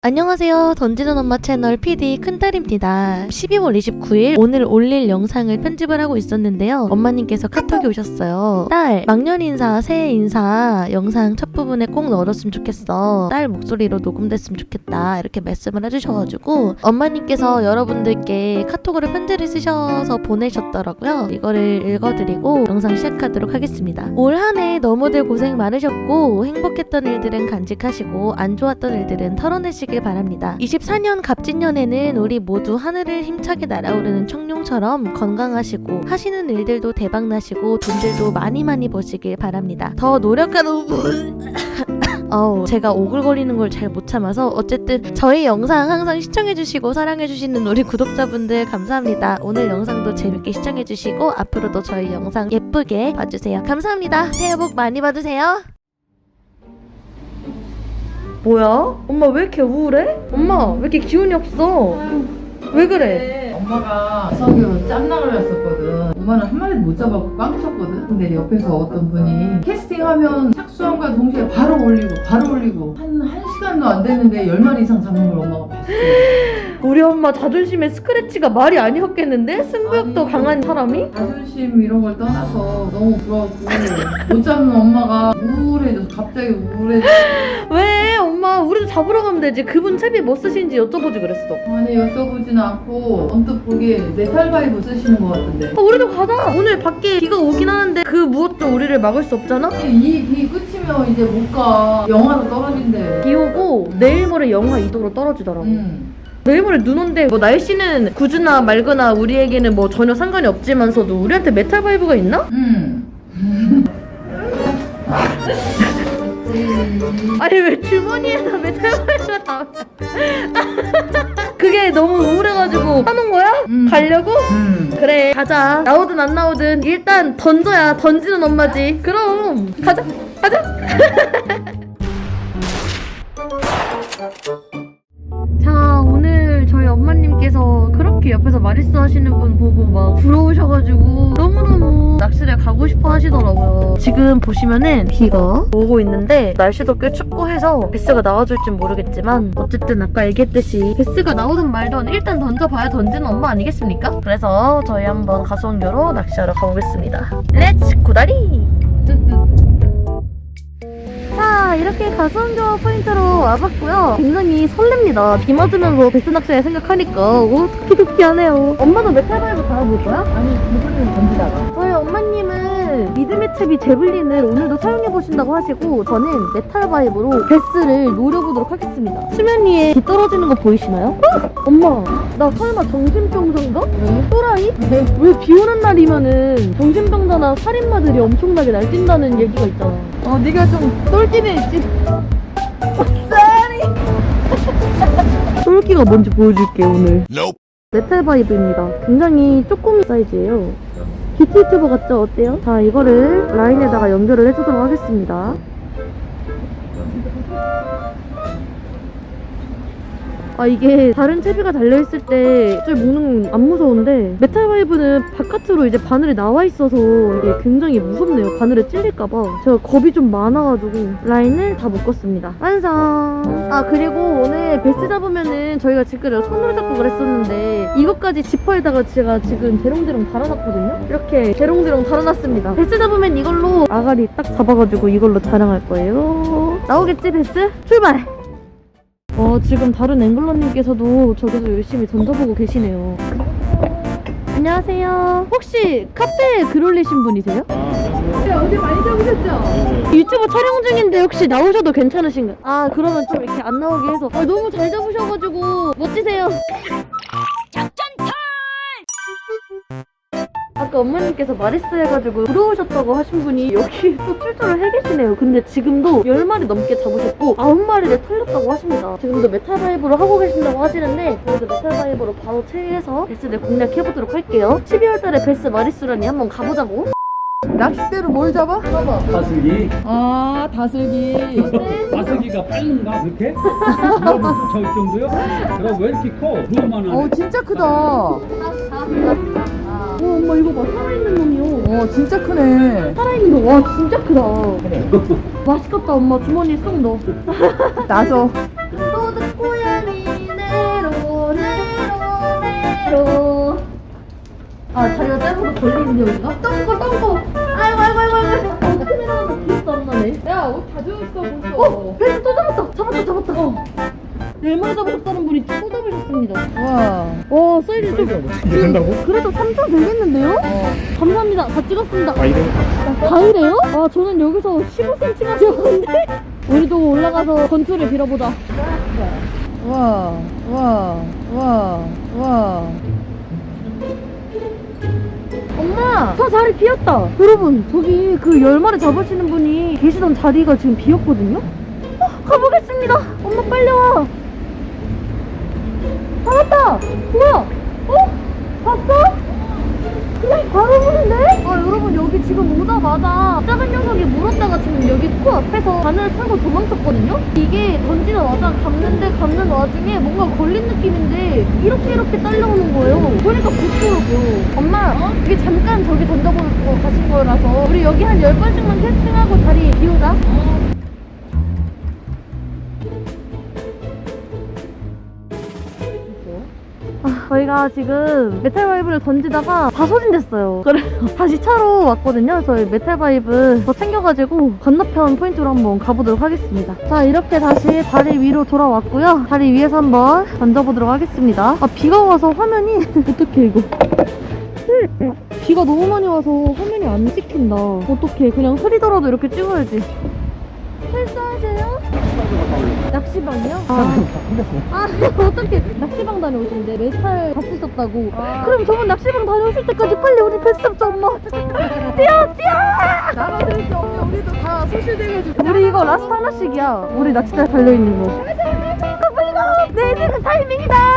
안녕하세요. 던지는 엄마 채널 PD 큰딸입니다. 12월 29일 오늘 올릴 영상을 편집을 하고 있었는데요. 엄마님께서 카톡이 오셨어요. 딸, 막년 인사, 새해 인사 영상 첫 부분에 꼭 넣어줬으면 좋겠어. 딸 목소리로 녹음됐으면 좋겠다. 이렇게 말씀을 해주셔가지고 엄마님께서 여러분들께 카톡으로 편지를 쓰셔서 보내셨더라고요. 이거를 읽어드리고 영상 시작하도록 하겠습니다. 올 한 해 너무들 고생 많으셨고 행복했던 일들은 간직하시고 안 좋았던 일들은 털어내시 길 바랍니다. 24년 갑진년에는 우리 모두 하늘을 힘차게 날아오르는 청룡처럼 건강하시고 하시는 일들도 대박나시고 돈들도 많이 많이 버시길 바랍니다. 더 노력하는 분 어우, 제가 오글거리는 걸 잘 못 참아서 어쨌든 저희 영상 항상 시청해주시고 사랑해주시는 우리 구독자분들 감사합니다. 오늘 영상도 재밌게 시청해주시고 앞으로도 저희 영상 예쁘게 봐주세요. 감사합니다. 새해 복 많이 받으세요. 뭐야? 엄마 왜 이렇게 우울해? 엄마 왜 이렇게 기운이 없어? 왜 그래? 엄마가 성교로 짬나를 했었거든. 엄마는 한 마리도 못 잡았고 꽝 쳤거든. 근데 옆에서 어떤 분이 캐스팅하면 착수함과 동시에 바로 올리고 바로 올리고 한, 한 시간도 안 됐는데 열 마리 이상 잡는 걸 엄마가 봤어. 우리 엄마 자존심에 스크래치가 말이 아니었겠는데? 승부욕도 아니. 강한 사람이? 자존심 이런 걸 떠나서 너무 부러웠고 못 잡는 엄마가 우울해져서 갑자기 우울해져. 왜 엄마 우리도 잡으러 가면 되지 그분 채비 뭐 쓰시는지 여쭤보지 그랬어 아니 여쭤보진 않고 언뜻 보기에 메탈 바이브 쓰시는 것 같은데. 아, 우리도 가자 오늘 밖에 비가 오긴 하는데 그 무엇도 우리를 막을 수 없잖아? 이비 끝이면 이제 못 가. 영하로 떨어진대. 비 오고 내일 모레 영하 2도로 떨어지더라고 응. 내일 모레 눈 온대 뭐 날씨는 구주나 맑거나 우리에게는 뭐 전혀 상관이 없지만서도 우리한테 메탈 바이브가 있나? 응. 아니 왜 주머니에서 메탈 바이브가 나와 그게 너무 우울해가지고 사놓은 거야? 음. 가려고? 응. 그래 가자 나오든 안 나오든 일단 던져야 던지는 엄마지 그럼 가자 가자 엄마님께서 그렇게 옆에서 마리스 하시는 분 보고 막 부러우셔가지고 너무너무 낚시를 가고 싶어 하시더라고요. 지금 보시면은 비가 오고 있는데 날씨도 꽤 춥고 해서 베스가 나와줄진 모르겠지만 어쨌든 아까 얘기했듯이 베스가 나오든 말든 일단 던져봐야 던지는 엄마 아니겠습니까? 그래서 저희 한번 가수원교로 낚시하러 가보겠습니다. 렛츠 고다리 자 이렇게 가수원교 포인트로 와봤고요. 굉장히 설렙니다. 비 맞으면서 베스 낚시를 생각하니까. 오 도키도키하네요. 엄마도 메탈바이브 달아볼 거야? 아니 무슨 던지다가. 저희 엄마님은 미드메 채비 제블린을 오늘도 사용해보신다고 하시고 저는 메탈 바이브로 베스를 노려보도록 하겠습니다 수면 위에 비 떨어지는 거 보이시나요? 어? 엄마 나 설마 정신병자인가? 왜? 또라이? 왜비 오는 날이면은 정신병자나 살인마들이 엄청나게 날뛴다는 얘기가 있잖아 어 네가 좀 똘끼는 있지 똘끼가 뭔지 보여줄게 오늘 메탈 바이브입니다 굉장히 조금 사이즈예요 뷰티 유튜버 같죠? 어때요? 자 이거를 라인에다가 연결을 해주도록 하겠습니다 아 이게 다른 채비가 달려있을 때 줄 묶는 건안 무서운데 메탈 바이브는 바깥으로 이제 바늘이 나와 있어서 이게 굉장히 무섭네요. 바늘에 찔릴까봐. 제가 겁이 좀 많아가지고 라인을 다 묶었습니다. 완성! 아 그리고 오늘 베스 잡으면은 저희가 지금 손으로 잡고 그랬었는데 이것까지 지퍼에다가 제가 지금 대롱대롱 달아놨거든요? 이렇게 대롱대롱 달아놨습니다. 베스 잡으면 이걸로 아가리 딱 잡아가지고 이걸로 자랑할 거예요. 나오겠지 베스? 출발! 어, 지금 다른 앵글러님께서도 저기서 열심히 던져보고 계시네요. 안녕하세요. 혹시 카페에 글 올리신 분이세요? 네, 어제 많이 잡으셨죠? 유튜브 촬영 중인데 혹시 나오셔도 괜찮으신가요? 아, 그러면 좀 이렇게 안 나오게 해서. 아, 너무 잘 잡으셔가지고 멋지세요. 아까 엄마님께서 마리스 해가지고 부러우셨다고 하신 분이 여기 또 출조를 해 계시네요. 근데 지금도 10마리 넘게 잡으셨고 9마리를 털렸다고 하십니다. 지금도 메탈바이브로 하고 계신다고 하시는데 저희도 메탈바이브로 바로 체해서 베스를 공략해보도록 할게요. 12월 달에 베스 마리수라니 한번 가보자고. 낚싯대로 뭘 잡아? 잡아 다슬기 아 다슬기 다슬기가 빠른가 그렇게? 저 정도요? 그럼 왜 이렇게 커? 누구만 어 하네 진짜 크다 어, 엄마 이거 봐. 살아있는 놈이요. 와 진짜 크네. 살아있는 거. 와, 진짜 크다. 그래. 맛있겠다, 엄마. 주머니에 쏙 넣어. 나서 도둑 고양이 내로 내로 내로 아, 자기가 짧은 거 걸리는 여인가? 똥꼬 똥꼬. 아이고, 아이고, 아이고, 아이고. 큰일 나서 기억도 안 나네. 야, 옷다 젖었어 벌써. 어, 벤츠 또 잡았다. 잡았다, 잡았다. 어. 열마리 잡으셨다는 분이 또 잡으셨습니다. 와. 와 사이즈 좀 어떻게 된다고? 그래도 3점 되겠는데요? 어. 감사합니다. 다 찍었습니다. 아 이래 다 이래요? 아 저는 여기서 15cm만 찍었는데. 우리도 올라가서 건투를 빌어보자. 와, 와, 와, 와. 엄마 저 자리 비었다. 여러분 저기 그 열마리 잡으시는 분이 계시던 자리가 지금 비었거든요? 어, 가보겠습니다. 엄마 빨리 와 잡았다 뭐야 어? 봤어? 그냥 바로 보는데? 아 여러분 여기 지금 오자마자 작은 녀석이 물었다가 지금 여기 코 앞에서 바늘을 타고 도망쳤거든요? 이게 와장 감는데 감는 와중에 뭔가 걸린 느낌인데 이렇게 이렇게 딸려오는 거예요 그러니까 붙더라고요 엄마 이게 잠깐 저기 던져보고 가신 거라서 우리 여기 한 10번씩만 캐스팅하고 자리 비우자 아, 저희가 지금 메탈 바이브를 던지다가 다 소진됐어요. 그래서 다시 차로 왔거든요. 저희 메탈 바이브 더 챙겨가지고 건너편 포인트로 한번 가보도록 하겠습니다. 자, 이렇게 다시 다리 위로 돌아왔고요. 다리 위에서 한번 던져보도록 하겠습니다. 아, 비가 와서 화면이 어떡해 이거. 비가 너무 많이 와서 화면이 안 찍힌다. 어떡해. 그냥 흐리더라도 이렇게 찍어야지. 실수하세요? 낚시방이요? 아, 아 어떻게 낚시방 다녀오신데 메탈 다 쓰셨다고? 그럼 저번 낚시방 다녀오실 때까지 빨리 우리 뱃 잡자 엄마 뛰어 뛰어! 나눠드릴 게 없네. 우리도 다 소실돼가지고. 우리 이거 라스트 하나씩이야. 우리 낚싯대 달려있는 거. 빨리 가내 지금 타이밍이다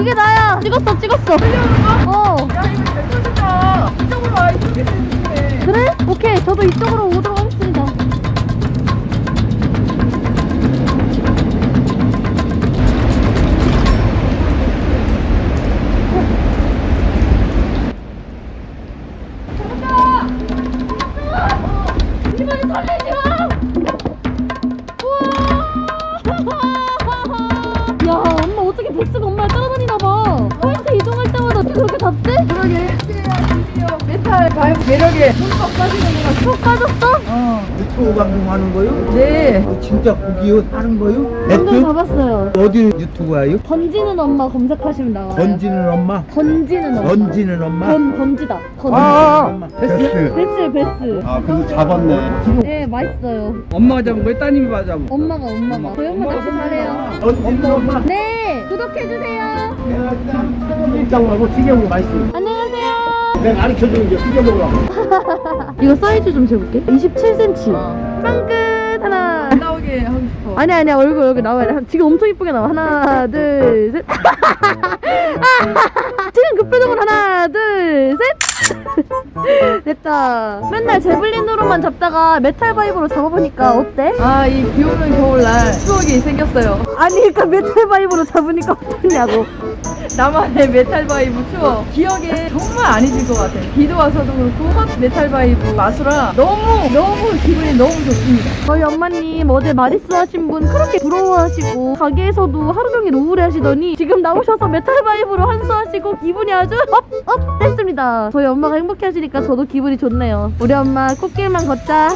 이게 나야 찍었어 찍었어 어 야, 이거 잘 터졌다. 이쪽으로 와, 이렇게 됐는데. 그래? 오케이 저도 이쪽으로 오도록 하겠습니다 그렇게 잡지? 그러게, 드디어 메탈 바이브 매력에 흠뻑 빠지는구나. 쏙 빠졌어? 어. 유튜브 방송하는 거요? 네. 진짜 고기요 하는 거요? 방금 넷도? 잡았어요 어디 유튜브예요? 던지는 엄마 검색하시면 나와요 던지는 엄마? 던지는 엄마 던지는 엄마? 던, 던지다 던 아, 베스. 베스 베스 아, 그래서 잡았네. 네 맛있어요 엄마가 잡은 거야 따님이 맞아본 거 엄마가 엄마가 저희 엄마 낚시 잘해요 던지는 엄마? 네 구독해 주세요 내가 그냥 일당 말고 튀겨 먹어 맛있어. 안녕하세요 내가 가르쳐주는 게 튀겨 먹으라고. 이거 사이즈 좀 재볼게. 27cm 어. 빵끝 하나 안 나오게 하고 싶어. 아니 아니야. 얼굴 여기 나와야 돼. 지금 엄청 이쁘게 나와. 하나 둘 셋. 지금 그 표정은 하나 둘 셋 됐다 맨날 제블린으로만 잡다가 메탈 바이브로 잡아보니까 어때? 아, 이 비 오는 겨울날 추억이 생겼어요. 아니 그니까 메탈 바이브로 잡으니까 어떠냐고 나만의 메탈 바이브 추억. 기억에 정말 안 잊을 것 같아. 비도 와서도 그렇고, 헛 메탈 바이브 마수라 너무, 너무 기분이 너무 좋습니다. 저희 엄마님 어제 마리스 하신 분 그렇게 부러워하시고 가게에서도 하루 종일 우울해 하시더니 지금 나오셔서 메탈 바이브로 한수하시고 기분이 아주 업 업 됐습니다 저희 엄마가 행복해 하시니까 저도 기분이 좋네요. 우리 엄마 꽃길만 걷자.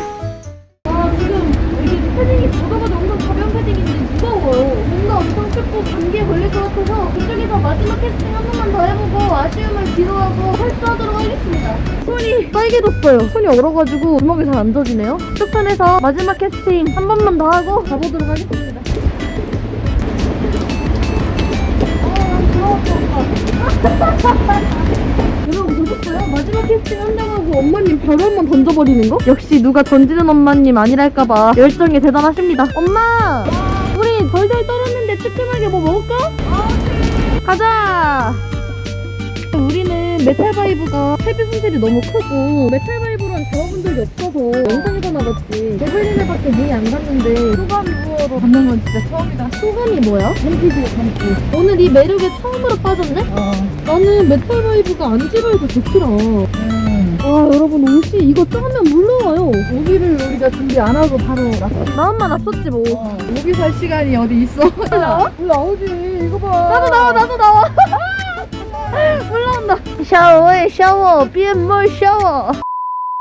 아 지금 이게 패딩이 보자마자 엄청 가벼운 패딩인데 무거워요 뭔가 엄청 춥고 감기에 걸릴 것 같아서 그쪽에서 마지막 캐스팅 한 번만 더 해보고 아쉬움을 뒤로하고 활주하도록 하겠습니다. 손이 빨개졌어요. 손이 얼어가지고 주먹이 잘 안 젖이네요. 쪽편에서 마지막 캐스팅 한 번만 더 하고 가보도록 하겠습니다. 어, 여러분 보셨어요? 마지막 캐스팅 엄마님 바로 한번 던져버리는 거? 역시 누가 던지는 엄마님 아니랄까봐 열정이 대단하십니다. 엄마! 우리 덜덜 떨었는데 뜨끈하게 뭐 먹을까? 가자! 우리는 메탈 바이브가 세배 손실이 너무 크고 메탈 바이브랑 잡아본 적이 없어서 영상에서나 봤지 데블린에밖에 눈이 안 갔는데 소감 우어로 받는 건 진짜 처음이다. 소감이 뭐야? 감기지 감기 오늘 이 매력에 처음으로 빠졌네? 어. 나는 메탈 바이브가 안 집어서 좋더라 음. 와 여러분 옷이 이거 쩌면 물러와요 모기를 우리가 준비 안 하고 바로 났어. 마음만 앞섰지 뭐 어. 모기 살 시간이 어디 있어? 나와? 나오지. 이거 봐. 나도 나와 나도 나와 올라온다 샤워해 샤워 비엔몰 샤워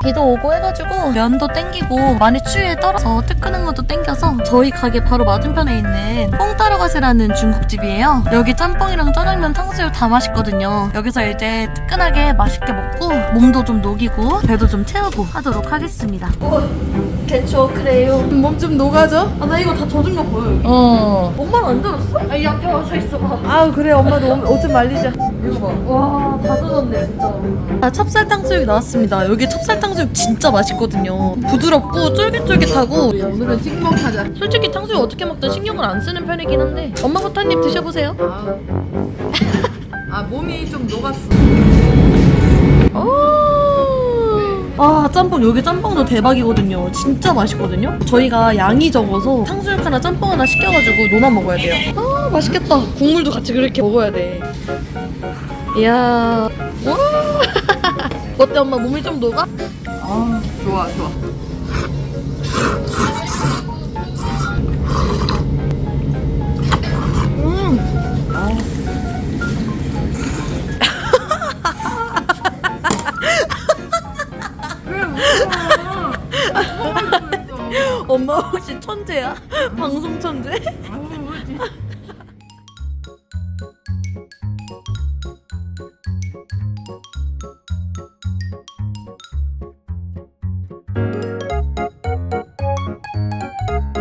비도 오고 해가지고 면도 땡기고 많이 추위에 떨어서 뜨끈한 것도 땡겨서 저희 가게 바로 맞은편에 있는 뽕따라가시라는 중국집이에요. 여기 짬뽕이랑 짜장면 탕수육 다 맛있거든요. 여기서 이제 뜨끈하게 맛있게 먹고 몸도 좀 녹이고 배도 좀 채우고 하도록 하겠습니다. 개 추워 그래요 몸 좀 녹아져? 아 나 이거 다 젖은 거 보여 여기 어. 엄마는 안 들었어? 아, 이 앞에 와서 있어 봐. 아우 그래 엄마도 옷 좀 말리자. 이거 봐. 와, 다 젖었네, 진짜. 아, 찹쌀 탕 수육 나왔습니다. 여기 찹쌀 탕 수육 진짜 맛있거든요. 부드럽고 쫄깃쫄깃하고. 오늘은 찍먹하자. 솔직히 탕수육 어떻게 먹든 신경을 안 쓰는 편이긴 한데. 엄마부터 한 입 드셔보세요. 아. 아 몸이 좀 녹았어. 아, 짬뽕. 여기 짬뽕도 대박이거든요. 진짜 맛있거든요. 저희가 양이 적어서 탕수육 하나, 짬뽕 하나 시켜가지고 노나 먹어야 돼요. 아, 맛있겠다. 국물도 같이 그렇게 먹어야 돼. 이야. 와. 어때, 엄마? 몸이 좀 녹아? 아 좋아 좋아. 엄마 혹시 천재야? 방송 천재?